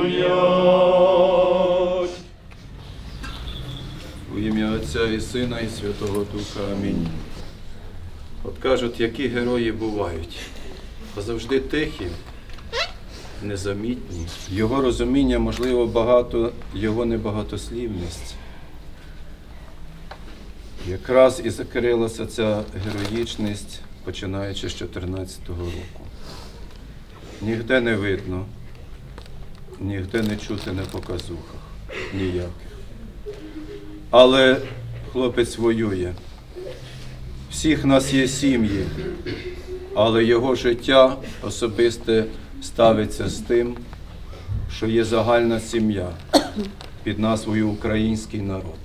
стоять. У ім'я Отця і Сина, і Святого Духа. Амінь. От кажуть, які герої бувають, а завжди тихі, незамітні. Його розуміння, можливо, багато, його небагатослівність. Якраз і закрилася ця героїчність, починаючи з 14-го року. Нігде не видно, нігде не чути на показухах ніяких. Але хлопець воює. Всіх нас є сім'ї, але його життя особисте ставиться з тим, що є загальна сім'я під назвою Український народ.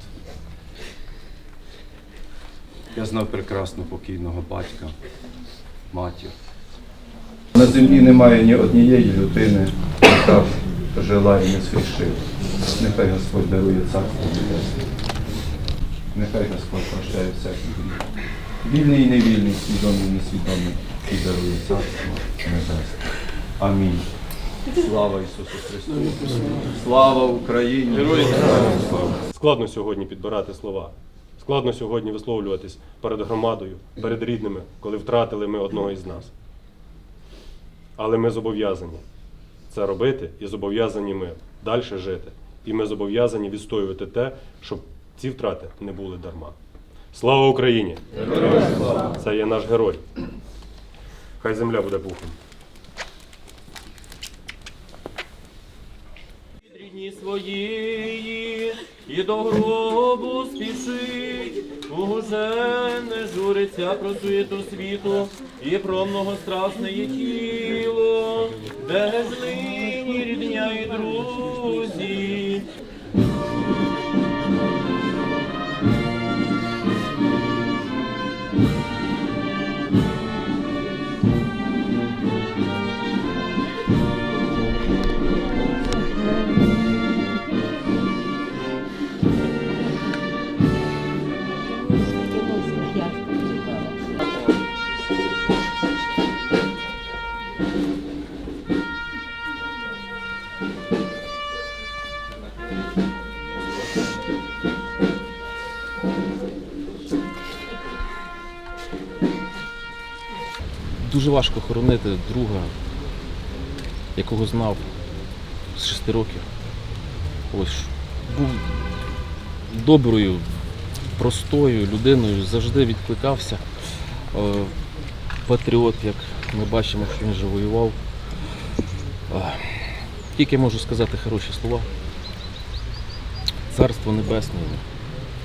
Я знав прекрасно покійного батька, матір. На землі немає ні однієї людини, яка жила і не згрішила. Нехай Господь дарує царство небесне. Нехай Господь прощає всякий гріх. Вільний і невільний, свідомий і несвідомий, і дарує царство небесне. Амінь. Слава Ісусу Христу! Слава Україні! Складно сьогодні підбирати слова. Складно сьогодні висловлюватись перед громадою, перед рідними, коли втратили ми одного із нас. Але ми зобов'язані це робити і зобов'язані ми далі жити. І ми зобов'язані відстоювати те, щоб ці втрати не були дарма. Слава Україні! Це є наш герой. Хай земля буде пухом. рідні своїї, і до гробу спішить, уже не журиться про суєту світу і про многострасне є тіло, де злині рідня і друзі. Дуже важко хоронити друга, якого знав з шести років. Ось був доброю, простою людиною, завжди відкликався. Е, Патріот, як ми бачимо, що він вже воював. Е, Тільки можу сказати хороші слова. Царство небесне.